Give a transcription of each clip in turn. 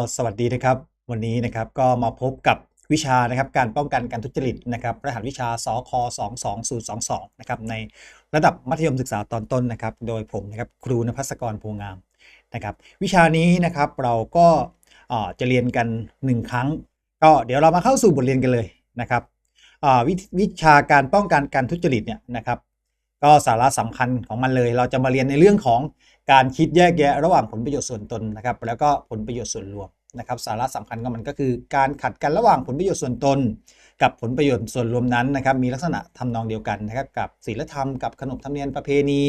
็สวัสดีนะครับ วันนี้นะครับก็มาพบกับวิชานะครับการป้องกันการทุจริตนะครับรหัสวิชาสค22022นะครับในระดับมัธยมศึกษาตอนต้นนะครับ โดยผมนะครับครูนภัสกรโพงามนะครับ วิชานี้นะครับเราก็จะเรียนกัน 1 ครั้ง ก็เดี๋ยวเรามาเข้าสู่บทเรียนกันเลยนะครับววิชาการป้องกันการทุจริตเนี่ยนะครับ ก็สาระสำคัญของมันเลย เราจะมาเรียนในเรื่องของการคิดแยกแยะระหว่างผลประโยชน์ส่วนตนนะครับแล้วก็ผลประโยชน์ส่วนรวมนะครับสาระสำคัญของมันก็คือ การขัดกันระหว่างผลประโยชน์ส่วนตน กับผลประโยชน์ส่วนรวมนั้นนะครับมีลักษณะทำนองเดียวกันนะครับกับศีลธรรมกับขนบธรรมเนียมประเพณี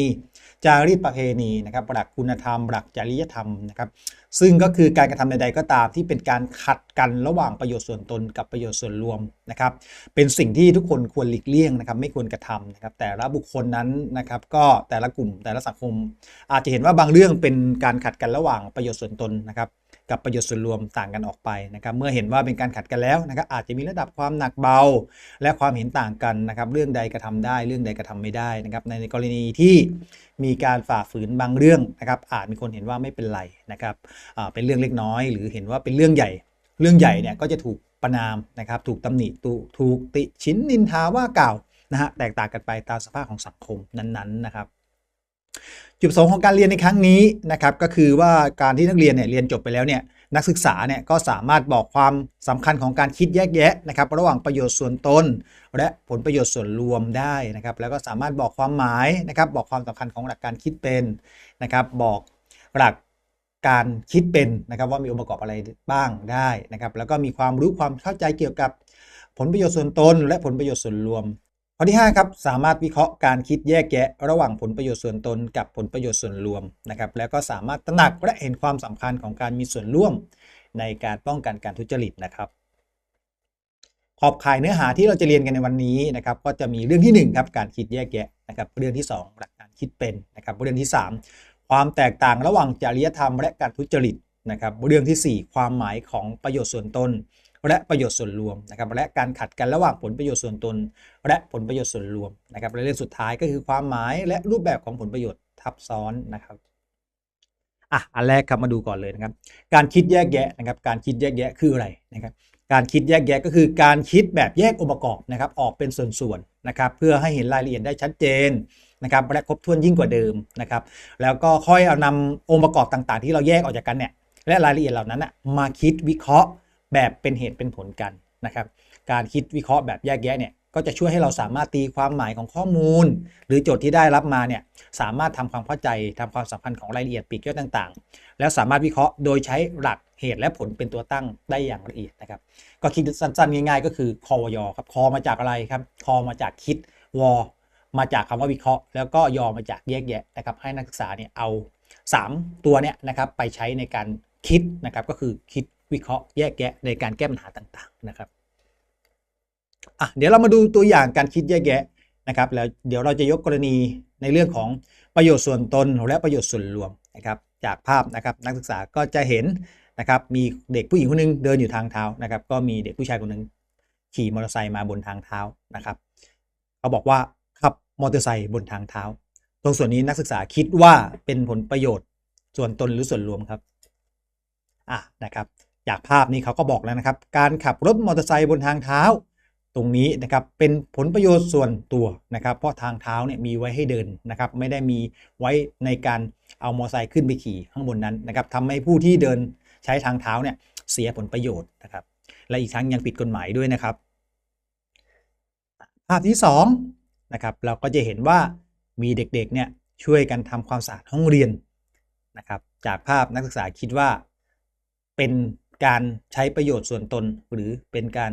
จารีตประเพณีนะครับหลักคุณธรรมหลักจริยธรรมนะครับซึ่งก็คือการกระทำใด ๆ ก็ตามที่เป็นการขัดกันระหว่างประโยชน์ส่วนตนกับประโยชน์ส่วนรวมนะครับเป็นสิ่งที่ทุกคนควรหลีกเลี่ยงนะครับไม่ควรกระทำนะครับแต่ละบุคคลนั้นนะครับก็แต่ละกลุ่มแต่ละสังคม อาจจะเห็นว่าบางเรื่องเป็นการขัดกันระหว่างประโยชน์ส่วนตนนะครับ กับประโยชน์ส่วนรวมต่างกันออกไปนะครับเมื่อเห็นว่าเป็นการขัดกันแล้วนะครับอาจจะมีระดับความหนักเบา และความเห็นต่างกันนะครับเรื่องใดกระทำได้เรื่องใดกระทำไม่ได้นะครับในกรณีที่มีการฝ่าฝืนบางเรื่องนะครับอาจมีคนเห็นว่าไม่เป็นไรนะครับเป็นเรื่องเล็กน้อย หรือเห็นว่าเป็นเรื่องใหญ่เรื่องใหญ่เนี่ยก็จะถูกประนามนะครับถูกตำหนิถูกถูกติชินนินทาว่ากล่าวนะฮะแตกต่างกันไปตามสภาพของสังคมนั้นๆนะครับ จุดประสงค์ของการเรียนในครั้งนี้นะครับก็คือว่าการที่นักเรียนเนี่ยเรียนจบไปแล้วเนี่ยนักศึกษาเนี่ยก็สามารถบอกความสำคัญของการคิดแยกแยะนะครับระหว่างประโยชน์ส่วนตน และผลประโยชน์ส่วนรวมได้นะครับแล้วก็สามารถบอกความหมายนะครับบอกความสำคัญของหลักการคิดเป็นนะครับบอกหลักการคิดเป็นนะครับว่ามีองค์ประกอบอะไรบ้างได้นะครับแล้วก็มีความรู้ความเข้าใจเกี่ยวกับผลประโยชน์ส่วนตน และผลประโยชน์ส่วนรวม ข้อที่5ครับสามารถวิเคราะห์การคิดแยกแยะ ระหว่างผลประโยชน์ส่วนตนกับผลประโยชน์ส่วนรวมนะครับแล้วก็สามารถตระหนักและเห็นความสำคัญของการมีส่วนร่วมในการป้องกันการทุจริตนะครับขอบข่ายเนื้อหาที่เราจะเรียนกันในวันนี้นะครับก็จะมีเรื่องที่1ครับการคิดแยกแยะนะครับเรื่องที่ 2 หลักการคิดเป็นนะครับเรื่องที่ 3 ความแตกต่างระหว่างจริยธรรมและการทุจริตนะครับเรื่องทีสี่4 ความหมายของประโยชน์ส่วนตน และประโยชน์ส่วนรวมนะครับและการขัดกันระหว่างผลประโยชน์ส่วนตน และผลประโยชน์ส่วนรวมนะครับและเรื่องสุดท้ายก็คือความหมายและรูปแบบของผลประโยชน์ทับซ้อนนะครับอะอันแรกครับมาดูก่อนเลยนะครับ การคิดแยกแยะนะครับ การคิดแยกแยะคืออะไรนะครับ การคิดแยกแยะก็คือการคิดแบบแยกองค์ประกอบนะครับ ออกเป็นส่วนๆนะครับ เพื่อให้เห็นรายละเอียดได้ชัดเจนนะครับและครบถ้วนยิ่งกว่าเดิมนะครับ แล้วก็ค่อยเอานำองค์ประกอบต่างๆ ที่เราแยกออกจากกันเนี่ยและรายละเอียดเหล่านั้นนะมาคิดวิเคราะห์ แบบเป็นเหตุเป็นผลกันนะครับการคิดวิเคราะห์แบบแยกแยะเนี่ยก็จะช่วยให้เราสามารถตีความหมายของข้อมูล หรือโจทย์ที่ได้รับมาเนี่ยสามารถทำความเข้าใจทำความสัมพันธ์ของรายละเอียดปีกย่อยต่างๆ แล้วสามารถวิเคราะห์โดยใช้หลักเหตุและผลเป็นตัวตั้งได้อย่างละเอียดนะครับก็คิดสั้นๆง่ายๆ ก็คือคอวยครับคอมาจากอะไรครับคอมาจากคิดวอมาจากคำว่าวิเคราะห์ แล้วก็ยอมาจากแยกแยะนะครับให้นักศึกษาเนี่ยเอา 3 ตัวเนี่ยนะครับไปใช้ในการคิดนะครับก็คือคิด วิเคราะห์แยกแยะในการแก้ปัญหาต่างๆนะครับอะเดี๋ยวเรามาดูตัวอย่างการคิดแยกแยะนะครับแล้วเดี๋ยวเราจะยกกรณีในเรื่องของประโยชน์ส่วนตนและประโยชน์ส่วนรวมนะครับจากภาพนะครับนักศึกษาก็จะเห็นนะครับมีเด็กผู้หญิงคนหนึงเดินอยู่ทางเท้านะครับก็มีเด็กผู้ชายคนหนึงขี่มอเตอร์ไซค์มาบนทางเท้านะครับเขาบอกว่าขับมอเตอร์ไซค์บนทางเท้า ตรงส่วนนี้นักศึกษาคิดว่าเป็นผลประโยชน์ส่วนตนหรือส่วนรวมครับอะนะครับ จากภาพนี้เขาก็บอกแล้วนะครับ การขับรถมอเตอร์ไซค์บนทางเท้า ตรงนี้นะครับเป็นผลประโยชน์ส่วนตัวนะครับ เพราะทางเท้าเนี่ยมีไว้ให้เดินนะครับ ไม่ได้มีไว้ในการเอามอเตอร์ไซค์ขึ้นไปขี่ข้างบนนั้นนะครับทำให้ผู้ที่เดินใช้ทางเท้าเนี่ยเสียผลประโยชน์นะครับ และอีกทั้งยังผิดกฎหมายด้วยนะครับ ภาพที่2นะครับเราก็จะเห็นว่ามีเด็กๆเนี่ยช่วยกันทำความสะอาดห้องเรียนนะครับ จากภาพนักศึกษาคิดว่าเป็น การใช้ประโยชน์ส่วนตนหรือเป็นการ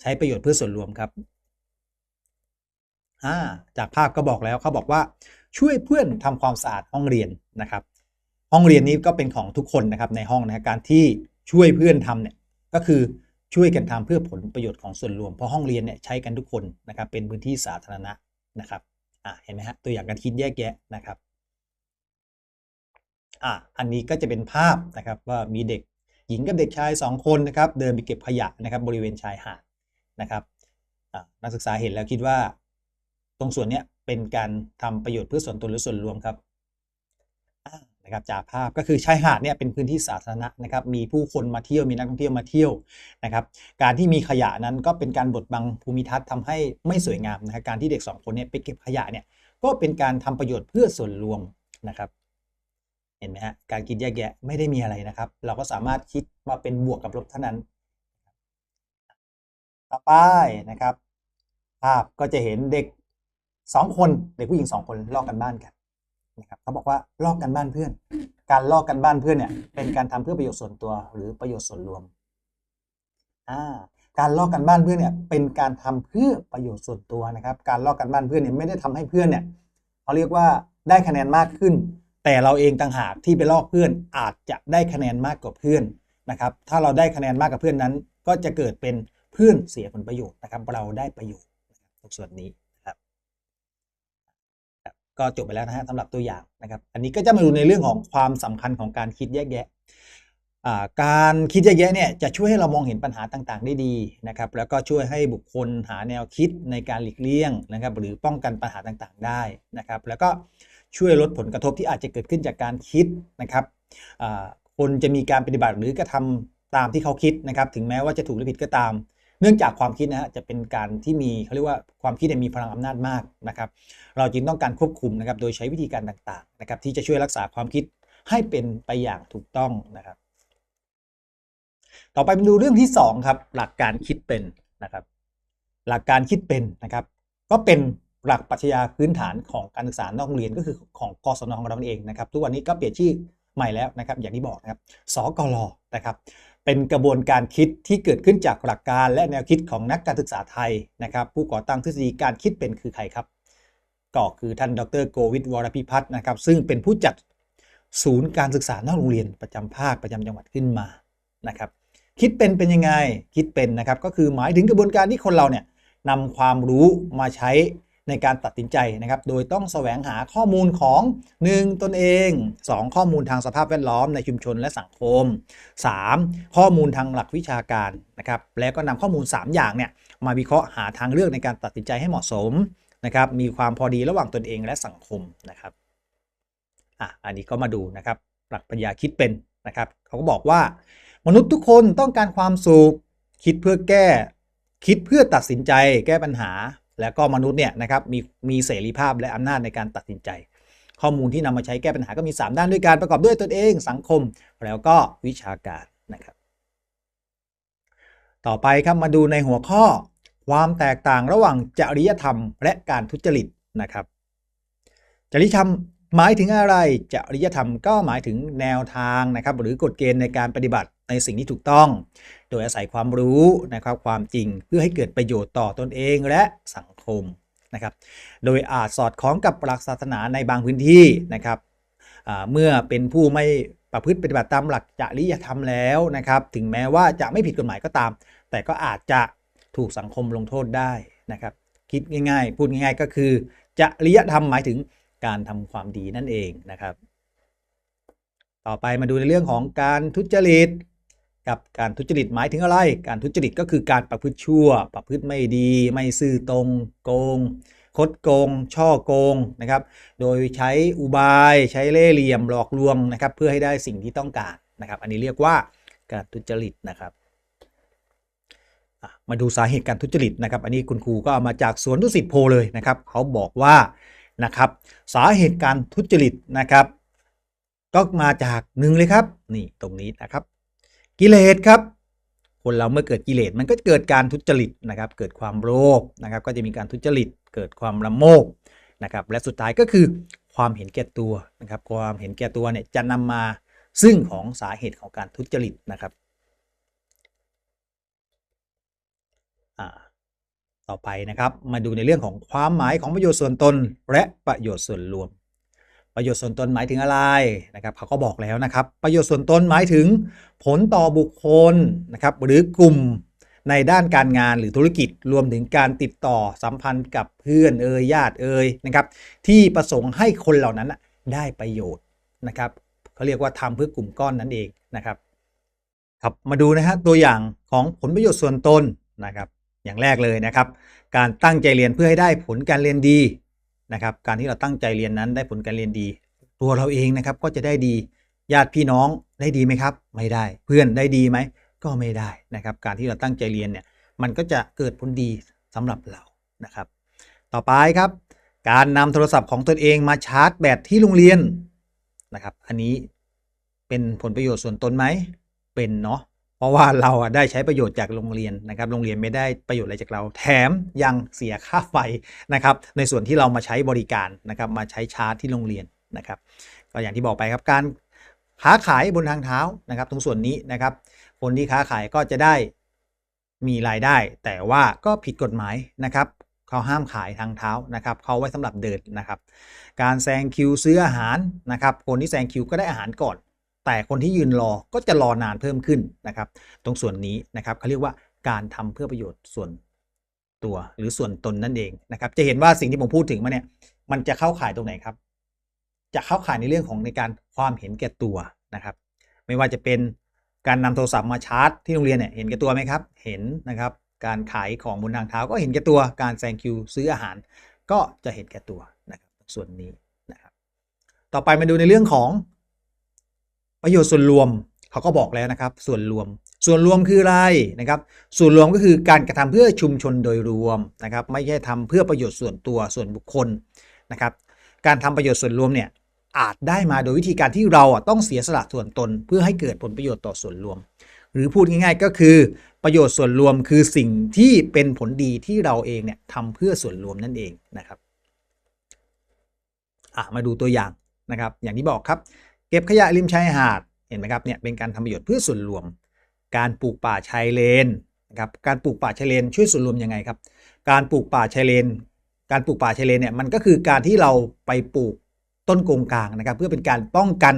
ใช้ประโยชน์เพื่อส่วนรวมครับาจากภาพก็บอกแล้วเขาบอกว่าช่วยเพื่อนทำความสะอาดห้องเรียนนะครับ ห้องเรียนนี้ก็เป็นของทุกคนนะครับในห้องนะการที่ช่วยเพื่อนทำเนี่ยก็คือช่วยกันทำเพื่อผลประโยชน์ของส่วนรวมเพราะห้องเรียนเนี่ยใช้กันทุกคนนะครับเป็นพื้นที่สาธารณะนะครับอ่าเห็นไหมฮะตัวอย่างการคิดแยกแยะนะครับอ่าอันนี้ก็จะเป็นภาพนะครับว่ามีเด็ก หญิงกับเด็กชาย 2 คนนะครับเดินไปเก็บขยะนะครับบริเวณชายหาดนะครับนักศึกษาเห็นแล้วคิดว่า ตรงส่วนนี้เป็นการทำประโยชน์เพื่อส่วนตนหรือส่วนรวมครับนะครับจากภาพก็คือชายหาดเนี่ยเป็นพื้นที่สาธารณะนะครับมีผู้คนมาเที่ยวมีนักท่องเที่ยวมาเที่ยวนะครับการที่มีขยะนั้นก็เป็นการบดบังภูมิทัศน์ทำให้ไม่สวยงามนะครับการที่เด็กสองคนเนี่ยไปเก็บขยะเนี่ยก็เป็นการทำประโยชน์เพื่อส่วนรวมนะครับ เห็นไหมฮะการคิดแยกแยะไม่ได้มีอะไรนะครับ เราก็สามารถคิดมาเป็นบวกกับลบเท่านั้น ต่อไปนะครับ ภาพก็จะเห็นเด็กสองคนเด็กผู้หญิงสองคนลอกกันบ้านกันนะครับเขาบอกว่าลอกกันบ้านเพื่อน การลอกกันบ้านเพื่อนเนี่ยเป็นการทำเพื่อประโยชน์ส่วนตัวหรือประโยชน์ส่วนรวมอ่าการลอกกันบ้านเพื่อนเนี่ยเป็นการทำเพื่อประโยชน์ส่วนตัวนะครับ การลอกกันบ้านเพื่อนเนี่ยไม่ได้ทำให้เพื่อนเนี่ยเขาเรียกว่าได้คะแนนมากขึ้น แต่เราเองต่างหากที่ไปลอกเพื่อนอาจจะได้คะแนนมากกว่าเพื่อนนะครับ ถ้าเราได้คะแนนมากกว่าเพื่อนนั้น ก็จะเกิดเป็นเพื่อนเสียผลประโยชน์นะครับ เราได้ประโยชน์นะตรงส่วนนี้นะครับก็จบไปแล้วนะฮะสำหรับตัวอย่างนะครับ อันนี้ก็จะมาดูในเรื่องของความสำคัญของการคิดแยกแยะการคิดแยกแยะเนี่ยจะช่วยให้เรามองเห็นปัญหาต่างๆ ได้ดีนะครับ แล้วก็ช่วยให้บุคคลหาแนวคิดในการหลีกเลี่ยงนะครับ หรือป้องกันปัญหาต่างๆ ได้นะครับ แล้วก็ ช่วยลดผลกระทบที่อาจจะเกิดขึ้นจากการคิดนะครับคนจะมีการปฏิบัติหรือกระทำตามที่เขาคิดนะครับ ถึงแม้ว่าจะถูกหรือผิดก็ตาม เนื่องจากความคิดนะฮะจะเป็นการที่มีเขาเรียกว่าความคิดมีพลังอำนาจมากนะครับ เราจึงต้องการควบคุมนะครับ โดยใช้วิธีการต่างๆนะครับ ที่จะช่วยรักษาความคิดให้เป็นไปอย่างถูกต้องนะครับ ต่อไปมาดูเรื่องที่สองครับหลักการคิดเป็นนะครับ หลักการคิดเป็นนะครับ ก็เป็น หลักปรัชญาพื้นฐานของการศึกษานอกโรงเรียนก็คือของกศนของเราเองนะครับ ทุกวันนี้ก็เปลี่ยนชื่อใหม่แล้วนะครับ อย่างที่บอกนะครับ สกลนะครับ เป็นกระบวนการคิดที่เกิดขึ้นจากหลักการและแนวคิดของนักการศึกษาไทยนะครับ ผู้ก่อตั้งทฤษฎีการคิดเป็นคือใครครับก็คือท่านดรโกวิทวรพิพัฒน์นะครับ ซึ่งเป็นผู้จัดศูนย์การศึกษานอกโรงเรียนประจำภาคประจำจังหวัดขึ้นมานะครับ คิดเป็นเป็นยังไงคิดเป็นนะครับ ก็คือหมายถึงกระบวนการที่คนเราเนี่ยนำความรู้มาใช้ ในการตัดสินใจนะครับ โดยต้องแสวงหาข้อมูลของ 1. ตนเอง 2. ข้อมูลทางสภาพแวดล้อมในชุมชนและสังคม 3. ข้อมูลทางหลักวิชาการนะครับ แล้วก็นำข้อมูล 3 อย่างเนี่ยมาวิเคราะห์หาทางเลือกในการตัดสินใจให้เหมาะสมนะครับ มีความพอดีระหว่างตนเองและสังคมนะครับ อะ อันนี้ก็มาดูนะครับหลักปัญญาคิดเป็นนะครับเขาก็บอกว่ามนุษย์ทุกคนต้องการความสุข คิดเพื่อแก้ คิดเพื่อตัดสินใจ แก้ปัญหา แล้วก็มนุษย์เนี่ยนะครับมีมีเสรีภาพและอำนาจในการตัดสินใจ ข้อมูลที่นำมาใช้แก้ปัญหาก็มี 3 ด้านด้วยการประกอบด้วยตนเองสังคม แล้วก็วิชาการนะครับ ต่อไปครับมาดูในหัวข้อ ความแตกต่างระหว่างจริยธรรม และการทุจริตนะครับ จริยธรรมหมายถึงอะไร จริยธรรมก็หมายถึงแนวทางนะครับ หรือกฎเกณฑ์ในการปฏิบัติ ในสิ่งที่ถูกต้อง โดยอาศัยความรู้นะครับความจริงเพื่อให้เกิดประโยชน์ต่อตนเองและสังคมนะครับ โดยอาจสอดคล้องกับหลักศาสนาในบางพื้นที่นะครับเมื่อเป็นผู้ไม่ประพฤติปฏิบัติตามหลักจริยธรรมแล้วนะครับ ถึงแม้ว่าจะไม่ผิดกฎหมายก็ตาม แต่ก็อาจจะถูกสังคมลงโทษได้นะครับ คิดง่ายๆ พูดง่ายๆ ก็คือจริยธรรมหมายถึงการทำความดีนั่นเองนะครับ ต่อไปมาดูในเรื่องของการทุจริต กับการทุจริตหมายถึงอะไร การทุจริตก็คือการประพฤติชั่ว ประพฤติไม่ดี ไม่ซื่อตรง โกง คดโกง ช่อโกงนะครับ โดยใช้อุบาย ใช้เล่ห์เหลี่ยมหลอกลวงนะครับ เพื่อให้ได้สิ่งที่ต้องการนะครับ อันนี้เรียกว่าการทุจริตนะครับมาดูสาเหตุการทุจริตนะครับ อันนี้คุณครูก็เอามาจากสวนดุสิตโพเลยนะครับเขาบอกว่านะครับ สาเหตุการทุจริตนะครับ ก็มาจากหนึ่งเลยครับ นี่ตรงนี้นะครับ กิเลสครับ คนเราเมื่อเกิดกิเลสมันก็เกิดการทุจริตนะครับ เกิดความโลภนะครับ ก็จะมีการทุจริต เกิดความละโมบนะครับ และสุดท้ายก็คือความเห็นแก่ตัวนะครับ ความเห็นแก่ตัวเนี่ยจะนำมาซึ่งของสาเหตุของการทุจริตนะครับต่อไปนะครับ มาดูในเรื่องของความหมายของประโยชน์ส่วนตน และประโยชน์ส่วนรวม ประโยชน์ส่วนตนหมายถึงอะไรนะครับเขาก็บอกแล้วนะครับ ประโยชน์ส่วนตนหมายถึงผลต่อบุคคลนะครับหรือกลุ่มในด้านการงานหรือธุรกิจรวมถึงการติดต่อสัมพันธ์กับเพื่อนเอ่ยญาติเอ่ยนะครับที่ประสงค์ให้คนเหล่านั้นได้ประโยชน์นะครับเขาเรียกว่าทำเพื่อกลุ่มก้อนนั้นเองนะครับครับมาดูนะฮะตัวอย่างของผลประโยชน์ส่วนตนนะครับ อย่างแรกเลยนะครับ การตั้งใจเรียนเพื่อให้ได้ผลการเรียนดี นะครับ การที่เราตั้งใจเรียนนั้นได้ผลการเรียนดี ตัวเราเองนะครับก็จะได้ดี ญาติพี่น้องได้ดีไหมครับ ไม่ได้ เพื่อนได้ดีไหม ก็ไม่ได้นะครับ การที่เราตั้งใจเรียนเนี่ย มันก็จะเกิดผลดีสำหรับเรา นะครับ ต่อไปครับ การนำโทรศัพท์ของตนเองมาชาร์จแบตที่โรงเรียนนะครับ อันนี้เป็นผลประโยชน์ส่วนตนไหม เป็นเนาะ เพราะว่าเราอะได้ใช้ประโยชน์จากโรงเรียนนะครับโรงเรียนไม่ได้ประโยชน์อะไรจากเรา แถมยังเสียค่าไฟนะครับ ในส่วนที่เรามาใช้บริการนะครับ มาใช้ชาร์จที่โรงเรียนนะครับ ก็อย่างที่บอกไปครับการค้าขายบนทางเท้านะครับ ตรงส่วนนี้นะครับ คนที่ค้าขายก็จะได้มีรายได้ แต่ว่าก็ผิดกฎหมายนะครับเขาห้ามขายทางเท้านะครับเขาไว้สำหรับเดินนะครับ การแซงคิวซื้ออาหารนะครับ คนที่แซงคิวก็ได้อาหารก่อน แต่คนที่ยืนรอก็จะรอนานเพิ่มขึ้นนะครับ ตรงส่วนนี้นะครับเขาเรียกว่าการทำเพื่อประโยชน์ส่วนตัวหรือส่วนตนนั่นเองนะครับ จะเห็นว่าสิ่งที่ผมพูดถึงมาเนี่ยมันจะเข้าข่ายตรงไหนครับ จะเข้าข่ายในเรื่องของในการความเห็นแก่ตัวนะครับ ไม่ว่าจะเป็นการนำโทรศัพท์มาชาร์จที่โรงเรียนเนี่ยเห็นแก่ตัวไหมครับ เห็นนะครับ การขายของบนทางเท้าก็เห็นแก่ตัว การแซงคิวซื้ออาหาร ก็จะเห็นแก่ตัวนะครับส่วนนี้นะครับ ต่อไปมาดูในเรื่องของ ประโยชน์ส่วนรวมเขาก็บอกแล้วนะครับ ส่วนรวม ส่วนรวมคืออะไรนะครับ ส่วนรวมก็คือการกระทำเพื่อชุมชนโดยรวมนะครับ ไม่ใช่ทำเพื่อประโยชน์ส่วนตัวส่วนบุคคลนะครับ การทำประโยชน์ส่วนรวมเนี่ยอาจได้มาโดยวิธีการที่เราต้องเสียสละส่วนตน เพื่อให้เกิดผลประโยชน์ต่อส่วนรวม หรือพูดง่ายๆก็คือประโยชน์ส่วนรวมคือสิ่งที่เป็นผลดีที่เราเองเนี่ยทำเพื่อส่วนรวมนั่นเองนะครับมาดูตัวอย่างนะครับ อย่างที่บอกครับ เก็บขยะริมชายหาดเห็นไหมครับเนี่ยเป็นการทำประโยชน์เพื่อส่วนรวม การปลูกป่าชายเลนนะครับการปลูกป่าชายเลนช่วยส่วนรวมยังไงครับ การปลูกป่าชายเลน การปลูกป่าชายเลนเนี่ยมันก็คือการที่เราไปปลูกต้นกงกลางนะครับ เพื่อเป็นการป้องกัน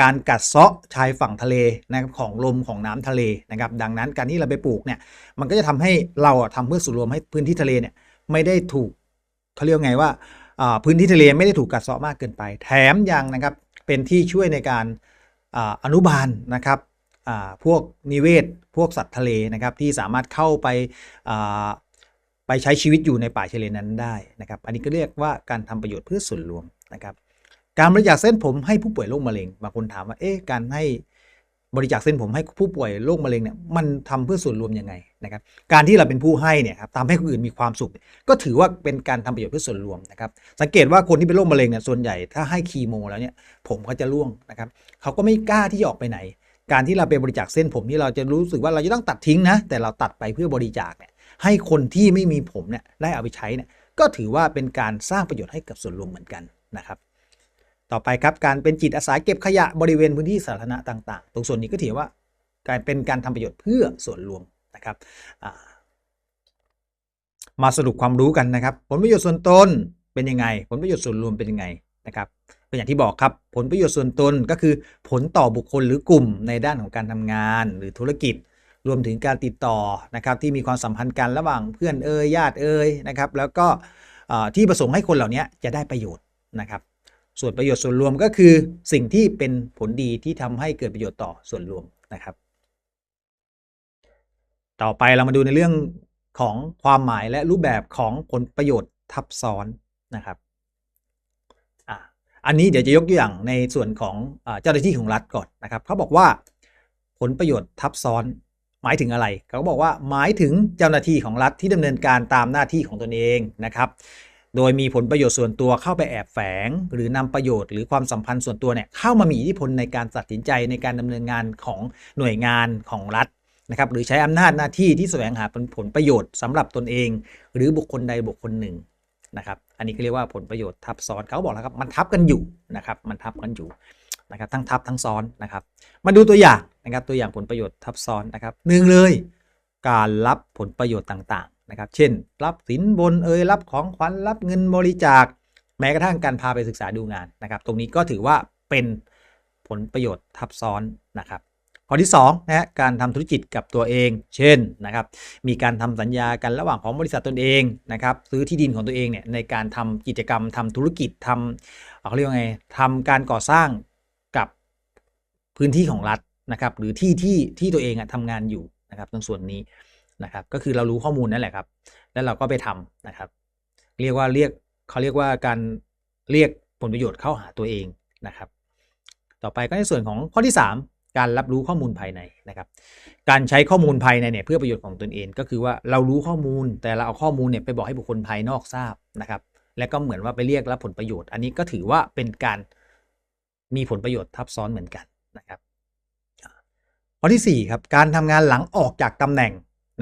การกัดเซาะชายฝั่งทะเลนะครับของลมของน้ำทะเลนะครับ ดังนั้นการที่เราไปปลูกเนี่ยมันก็จะทำให้เราอะทำเพื่อส่วนรวมให้พื้นที่ทะเลเนี่ยไม่ได้ถูกเขาเรียกไงว่าพื้นที่ทะเลไม่ได้ถูกกัดเซาะมากเกินไป แถมยังนะครับ เป็นที่ช่วยในการอนุบาลนะครับพวกนิเวศ พวกสัตว์ทะเลนะครับที่สามารถเข้าไปไปใช้ชีวิตอยู่ในป่าชายเลนนั้นได้นะครับ อันนี้ก็เรียกว่าการทำประโยชน์เพื่อส่วนรวมนะครับ การบริจาคเส้นผมให้ผู้ป่วยโรคมะเร็งบางคนถามว่าเอ๊ะการให้ บริจาคเส้นผมให้ผู้ป่วยโรคมะเร็งเนี่ยมันทำเพื่อส่วนรวมยังไงนะครับการที่เราเป็นผู้ให้เนี่ยครับทำให้คนอื่นมีความสุข ก็ถือว่าเป็นการทำประโยชน์เพื่อส่วนรวมนะครับสังเกตว่าคนที่เป็นโรคมะเร็งเนี่ยส่วนใหญ่ถ้าให้คีโมแล้วเนี่ยผมเขาจะร่วงนะครับเขาก็ไม่กล้าที่จะออกไปไหน การที่เราไปบริจาคเส้นผมที่เราจะรู้สึกว่าเราจะต้องตัดทิ้งนะแต่เราตัดไปเพื่อบริจาคเนี่ยให้คนที่ไม่มีผมเนี่ยได้เอาไปใช้เนี่ยก็ถือว่าเป็นการสร้างประโยชน์ให้กับส่วนรวมเหมือนกันนะครับ ต่อไปครับการเป็นจิตอาสาเก็บขยะบริเวณพื้นที่สาธารณะต่างๆ ตรงส่วนนี้ก็ถือว่าการเป็นการทำประโยชน์เพื่อส่วนรวมนะครับมาสรุปความรู้กันนะครับ ผลประโยชน์ส่วนตนเป็นยังไง ผลประโยชน์ส่วนรวมเป็นยังไงนะครับเป็นอย่างที่บอกครับ ผลประโยชน์ส่วนตนก็คือผลต่อบุคคลหรือกลุ่มในด้านของการทำงานหรือธุรกิจ รวมถึงการติดต่อนะครับที่มีความสัมพันธ์กันระหว่างเพื่อนเอ่ยญาติเอ่ยนะครับ แล้วก็ที่ประสงค์ให้คนเหล่านี้จะได้ประโยชน์นะครับ ส่วนประโยชน์ส่วนรวมก็คือสิ่งที่เป็นผลดีที่ทำให้เกิดประโยชน์ต่อส่วนรวมนะครับ ต่อไปเรามาดูในเรื่องของความหมายและรูปแบบของผลประโยชน์ทับซ้อนนะครับอันนี้เดี๋ยวจะยกตัวอย่างในส่วนของอเจ้าหน้าที่ของรัฐก่อนนะครับเขาบอกว่าผลประโยชน์ทับซ้อนหมายถึงอะไร เขาบอกว่าหมายถึงเจ้าหน้าที่ของรัฐที่ดำเนินการตามหน้าที่ของตนเองนะครับ โดยมีผลประโยชน์ส่วนตัวเข้าไปแอบแฝง หรือนำประโยชน์หรือความสัมพันธ์ส่วนตัวเนี่ยเข้ามามีอิทธิพลในการตัดสินใจในการดำเนินงานของหน่วยงานของรัฐนะครับหรือใช้อำนาจหน้าที่ที่แสวงหาผลประโยชน์สำหรับตนเอง หรือบุคคลใดบุคคลหนึ่งนะครับอันนี้ก็เรียกว่าผลประโยชน์ทับซ้อนเขาบอกแล้วครับมันทับกันอยู่นะครับมันทับกันอยู่นะครับทั้งทับทั้งซ้อนนะครับมาดูตัวอย่างนะครับตัวอย่างผลประโยชน์ทับซ้อนนะครับหนึ่งเลย การรับผลประโยชน์ต่าง นะครับ เช่น รับสินบนเอ่ยรับของขวัญรับเงินบริจาค แม้กระทั่งการพาไปศึกษาดูงานนะครับ ตรงนี้ก็ถือว่าเป็นผลประโยชน์ทับซ้อนนะครับข้อที่2นะฮะการทำธุรกิจกับตัวเอง เช่นนะครับ มีการทำสัญญากันระหว่างของบริษัทตนเองนะครับ ซื้อที่ดินของตัวเองเนี่ยในการทำกิจกรรมทำธุรกิจทำเขาเรียกว่าไงทำการก่อสร้างกับพื้นที่ของรัฐนะครับ หรือที่ที่ที่ตัวเองอะทำงานอยู่นะครับตรงส่วนนี้ นะครับก็คือเรารู้ข้อมูลนั่นแหละครับ แล้วเราก็ไปทำนะครับ เรียกว่าเรียกเขาเรียกว่าการเรียกผลประโยชน์เข้าหาตัวเองนะครับ ต่อไปก็ในส่วนของข้อที่ 3 การรับรู้ข้อมูลภายในนะครับ การใช้ข้อมูลภายในเนี่ยเพื่อประโยชน์ของตนเอง ก็คือว่าเรารู้ข้อมูลแต่เราเอาข้อมูลเนี่ยไปบอกให้บุคคลภายนอกทราบนะครับ และก็เหมือนว่าไปเรียกรับผลประโยชน์ อันนี้ก็ถือว่าเป็นการมีผลประโยชน์ทับซ้อนเหมือนกันนะครับข้อที่4ครับการทำงานหลังออกจากตำแหน่ง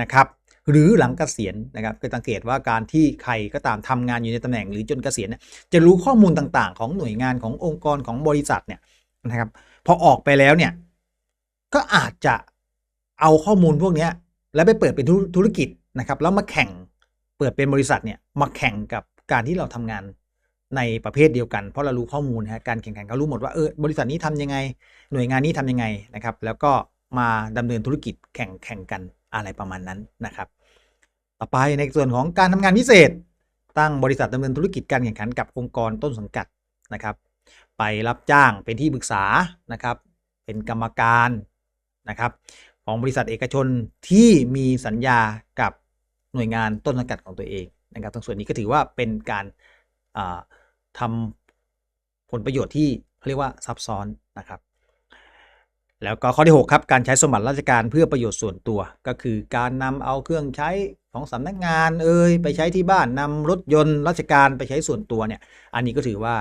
นะครับหรือหลังเกษียณนะครับก็สังเกตว่าการที่ใครก็ตามทำงานอยู่ในตำแหน่งหรือจนเกษียณเนี่ยจะรู้ข้อมูลต่างๆ ของหน่วยงานขององค์กรของบริษัทเนี่ยนะครับพอออกไปแล้วเนี่ยก็อาจจะเอาข้อมูลพวกนี้แล้วไปเปิดเป็นธุรกิจนะครับแล้วมาแข่งเปิดเป็นบริษัทเนี่ยมาแข่งกับการที่เราทำงานในประเภทเดียวกันเพราะเรารู้ข้อมูลนะการแข่งขันก็รู้หมดว่าเออบริษัทนี้ทำยังไง หน่วยงานนี้ทำยังไงนะครับแล้วก็มาดำเนินธุรกิจแข่งแข่งกัน อะไรประมาณนั้นนะครับ ต่อไปในส่วนของการทำงานพิเศษ ตั้งบริษัทดำเนินธุรกิจการแข่งขันกับองค์กรต้นสังกัดนะครับ ไปรับจ้างเป็นที่ปรึกษานะครับ เป็นกรรมการนะครับของบริษัทเอกชนที่มีสัญญากับหน่วยงานต้นสังกัดของตัวเองนะครับทั้งส่วนนี้ก็ถือว่าเป็นการทำผลประโยชน์ที่เขาเรียกว่าซับซ้อนนะครับ แล้วก็ข้อที่ 6 ครับ การใช้สมบัติราชการเพื่อประโยชน์ส่วนตัว ก็คือการนำเอาเครื่องใช้ของสำนักงานเอ่ยไปใช้ที่บ้านนำรถยนต์ราชการไปใช้ส่วนตัวเนี่ยอันนี้ก็ถือว่า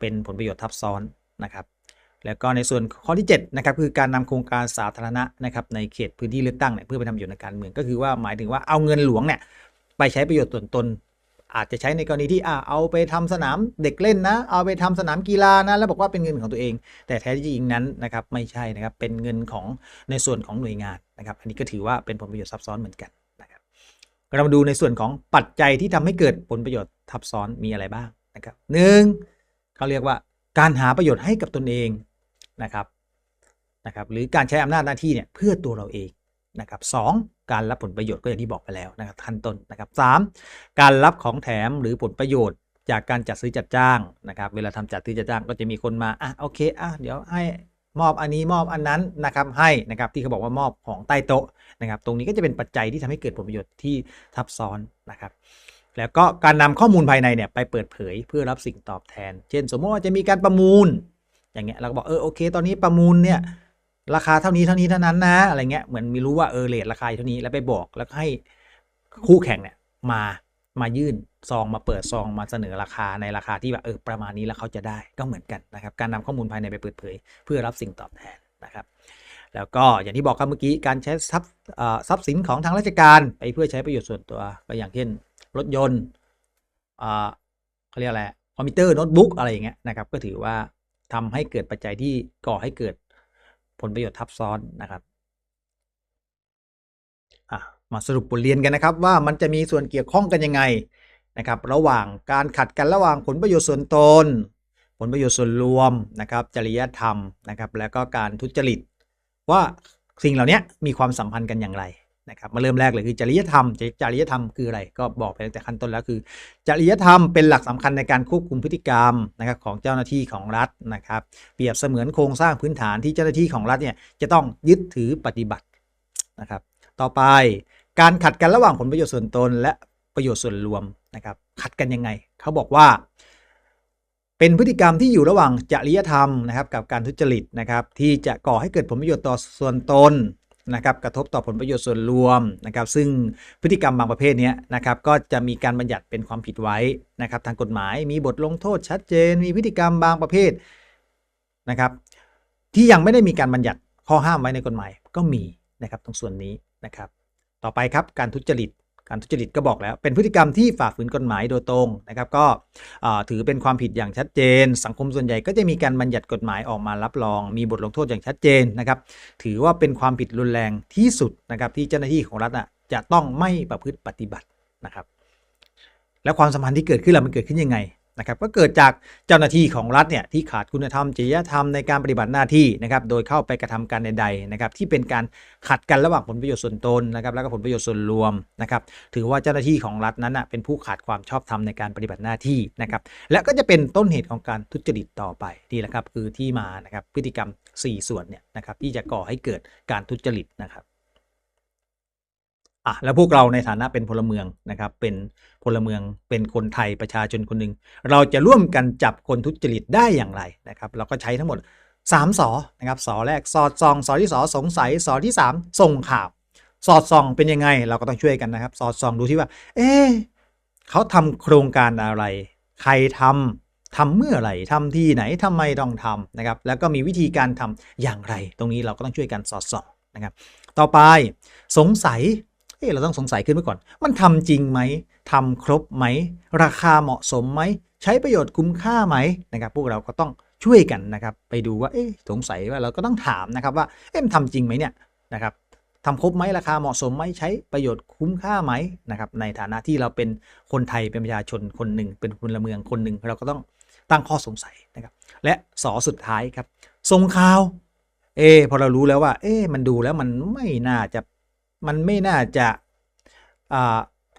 เป็นผลประโยชน์ทับซ้อนนะครับแล้วก็ในส่วนข้อที่7นะครับคือการนำโครงการสาธารณะนะครับในเขตพื้นที่เลือกตั้งเนี่ยเพื่อไปทำประโยชน์ในการเมืองก็คือว่าหมายถึงว่าเอาเงินหลวงเนี่ยไปใช้ประโยชน์ส่วนตน อาจจะใช้ในกรณีที่อ่าเอาไปทำสนามเด็กเล่นนะ เอาไปทำสนามกีฬานะแล้วบอกว่าเป็นเงินของตัวเอง แต่แท้จริงนั้นนะครับไม่ใช่นะครับเป็นเงินของในส่วนของหน่วยงานนะครับ อันนี้ก็ถือว่าเป็นผลประโยชน์ซับซ้อนเหมือนกันนะครับเรามาดูในส่วนของปัจจัยที่ทำให้เกิดผลประโยชน์ทับซ้อนมีอะไรบ้างนะครับหนึ่งเขาเรียกว่าการหาประโยชน์ให้กับตนเองนะครับนะครับหรือการใช้อำนาจหน้าที่เนี่ยเพื่อตัวเราเอง นะครับสการรับผลประโยชน์ก็อย่างที่บอกไปแล้วนะครับขั้นต้นนะครับสการรับของแถมหรือผลประโยชน์ จากการจัดซื้อจัดจ้างนะครับ เวลาทำจัดซื้อจัดจ้างก็จะมีคนมาอะโอเคอะเดี๋ยวให้มอบอันนี้มอบอันนั้นนะครับให้นะครับที่เขาบอกว่ามอบของใต้โต๊ะนะครับ ตรงนี้ก็จะเป็นปัจจัยที่ทำให้เกิดผลประโยชน์ที่ทับซ้อนนะครับ แล้วก็การนำข้อมูลภายในเนี่ยไปเปิดเผยเพื่อรับสิ่งตอบแทน เช่น สมมติว่าจะมีการประมูล อย่างเงี้ยเราก็บอกเออโอเค ตอนนี้ประมูลเนี่ย ราคาเท่านี้เท่านี้เท่านั้นนะอะไรเงี้ยเหมือนมีรู้ว่าเออเลทราคาเท่านี้แล้วไปบอกแล้วให้คู่แข่งเนี่ยมามายื่นซองมาเปิดซองมาเสนอราคาในราคาที่แบบเออประมาณนี้แล้วเขาจะได้ก็เหมือนกันนะครับ การนำข้อมูลภายในไปเปิดเผย เพื่อรับสิ่งตอบแทนนะครับแล้วก็อย่างที่บอกครับเมื่อกี้การใช้ทรัพย์ทรัพย์สินของทางราชการไปเพื่อใช้ประโยชน์ส่วนตัวก็อย่างเช่น รถยนต์เขาเรียกอะไรคอมพิวเตอร์โน้ตบุ๊กอะไรอย่างเงี้ยนะครับก็ถือว่าทำให้เกิดปัจจัยที่ก่อให้เกิด ผลประโยชน์ทับซ้อนนะครับมาสรุปบทเรียนกันนะครับว่ามันจะมีส่วนเกี่ยวข้องกันยังไงนะครับ ระหว่างการขัดกันระหว่างผลประโยชน์ส่วนตน ผลประโยชน์ส่วนรวมนะครับ จริยธรรมนะครับ แล้วก็การทุจริต ว่าสิ่งเหล่านี้มีความสัมพันธ์กันอย่างไร นะครับมาเริ่มแรกเลยคือจริยธรรม จริยธรรมคืออะไร ก็บอกไปตั้งแต่ขั้นต้นแล้วคือ จริยธรรมเป็นหลักสำคัญในการควบคุมพฤติกรรมนะครับของเจ้าหน้าที่ของรัฐนะครับ เปรียบเสมือนโครงสร้างพื้นฐานที่เจ้าหน้าที่ของรัฐเนี่ยจะต้องยึดถือปฏิบัตินะครับ ต่อไปการขัดกันระหว่างผลประโยชน์ส่วนตน และประโยชน์ส่วนรวมนะครับขัดกันยังไง เขาบอกว่า เป็นพฤติกรรมที่อยู่ระหว่างจริยธรรมนะครับ กับการทุจริตนะครับ ที่จะก่อให้เกิดผลประโยชน์ต่อส่วนตน นะครับกระทบต่อผลประโยชน์ส่วนรวมนะครับซึ่งพฤติกรรมบางประเภทนี้นะครับก็จะมีการบัญญัติเป็นความผิดไว้นะครับทางกฎหมายมีบทลงโทษชัดเจน มีพฤติกรรมบางประเภทนะครับที่ยังไม่ได้มีการบัญญัติข้อห้ามไว้ในกฎหมายก็มีนะครับตรงส่วนนี้นะครับต่อไปครับการทุจริต การทุจริตก็บอกแล้ว เป็นพฤติกรรมที่ฝ่าฝืนกฎหมายโดยตรงนะครับ ก็ถือเป็นความผิดอย่างชัดเจน สังคมส่วนใหญ่ก็จะมีการบัญญัติกฎหมายออกมารับรอง มีบทลงโทษอย่างชัดเจนนะครับ ถือว่าเป็นความผิดรุนแรงที่สุดนะครับที่เจ้าหน้าที่ของรัฐอะจะต้องไม่ประพฤติปฏิบัตินะครับ แล้วความสัมพันธ์ที่เกิดขึ้นล่ะมันเกิดขึ้นยังไง นะครับก็เกิดจากเจ้าหน้าที่ของรัฐเนี่ยที่ขาดคุณธรรมจริยธรรมในการปฏิบัติหน้าที่นะครับโดยเข้าไปกระทำการใดๆนะครับที่เป็นการขัดกันระหว่างผลประโยชน์ส่วนตนนะครับแล้วก็ผลประโยชน์ส่วนรวมนะครับถือว่าเจ้าหน้าที่ของรัฐนั้นเป็นผู้ขาดความชอบธรรมในการปฏิบัติหน้าที่นะครับและก็จะเป็นต้นเหตุของการทุจริตต่อไปนี่แหละครับคือที่มานะครับพฤติกรรม 4 ส่วนเนี่ยนะครับที่จะก่อให้เกิดการทุจริตนะครับ อะแล้วพวกเราในฐานะเป็นพลเมืองนะครับ เป็นพลเมืองเป็นคนไทยประชาชนคนหนึ่งเราจะร่วมกันจับคนทุจริตได้อย่างไรนะครับ เราก็ใช้ทั้งหมด3สอนะครับสอแรกสอดส่องสอที่สอสงสัยสอที่ 3 ส่งข่าว สอดส่องเป็นยังไง เราก็ต้องช่วยกันนะครับ สอดส่องดูที่ว่า เอ๊เขาทำโครงการอะไร ใครทำทำเมื่อไหร่ทำที่ไหนทำไมต้องทำนะครับ แล้วก็มีวิธีการทำอย่างไร ตรงนี้เราก็ต้องช่วยกันสอดส่องนะครับ ต่อไปสงสัย เอ๊เราต้องสงสัยขึ้นไว้ก่อน มันทำจริงไหมทำครบไหม ราคาเหมาะสมไหม ใช้ประโยชน์คุ้มค่าไหมนะครับ พวกเราก็ต้องช่วยกันนะครับไปดูว่าเอ๊ะสงสัยว่าเราก็ต้องถามนะครับว่าเอ๊ะมันทำจริงไหมเนี่ยนะครับทำครบไหมราคาเหมาะสมไหมใช้ประโยชน์คุ้มค่าไหมนะครับในฐานะที่เราเป็นคนไทยเป็นประชาชนคนหนึ่ง เป็นพลเมืองคนหนึ่งเราก็ต้องตั้งข้อสงสัยนะครับ และสอสุดท้ายครับส่งข่าว เอพอเรารู้แล้วว่า เอ๊มันดูแล้วมันไม่น่าจะ มันไม่น่าจะ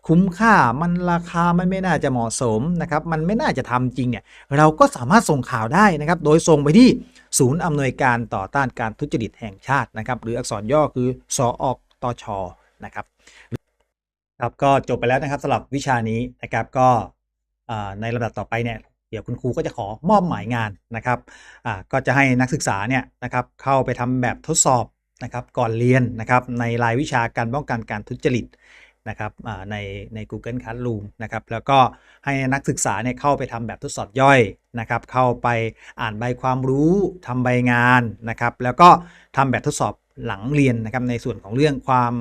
คุ้มค่ามันราคามันไม่น่าจะเหมาะสมนะครับ มันไม่น่าจะทำจริงเนี่ยเราก็สามารถส่งข่าวได้นะครับ โดยส่งไปที่ศูนย์อำนวยการต่อต้านการทุจริตแห่งชาตินะครับ หรืออักษรย่อคือสออกตชนะครับครับก็จบไปแล้วนะครับสำหรับวิชานี้นะครับก็ในลำดับต่อไปเนี่ยเดี๋ยวคุณครูก็จะขอมอบหมายงานนะครับก็จะให้นักศึกษาเนี่ยนะครับเข้าไปทำแบบทดสอบ นะครับก่อนเรียนนะครับในรายวิชาการป้องกันการทุจริตนะครับในใน Google Classroom นะครับแล้วก็ให้นักศึกษาเนี่ยเข้าไปทำแบบทดสอบย่อยนะครับเข้าไปอ่านใบความรู้ทำใบงานนะครับแล้วก็ทำแบบทดสอบหลังเรียนนะครับในส่วนของเรื่องความ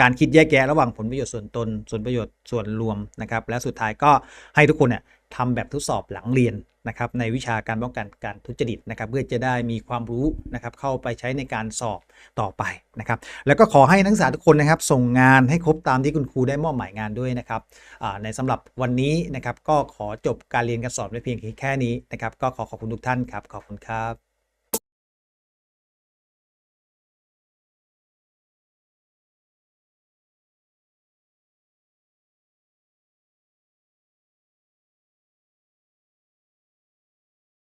การคิดแยกแยะระหว่างผลประโยชน์ส่วนตน ส่วนประโยชน์ส่วนรวมนะครับและสุดท้ายก็ให้ทุกคนเนี่ยทำแบบทดสอบหลังเรียน นะครับในวิชาการป้องกันการทุจริตนะครับเพื่อจะได้มีความรู้นะครับเข้าไปใช้ในการสอบต่อไปนะครับแล้วก็ขอให้นักศึกษาทุกคนนะครับส่งงานให้ครบตามที่คุณครูได้มอบหมายงานด้วยนะครับในสำหรับวันนี้นะครับก็ขอจบการเรียนการสอบไว้เพียงแค่นี้นะครับก็ขอขอบคุณทุกท่านครับขอบคุณครับ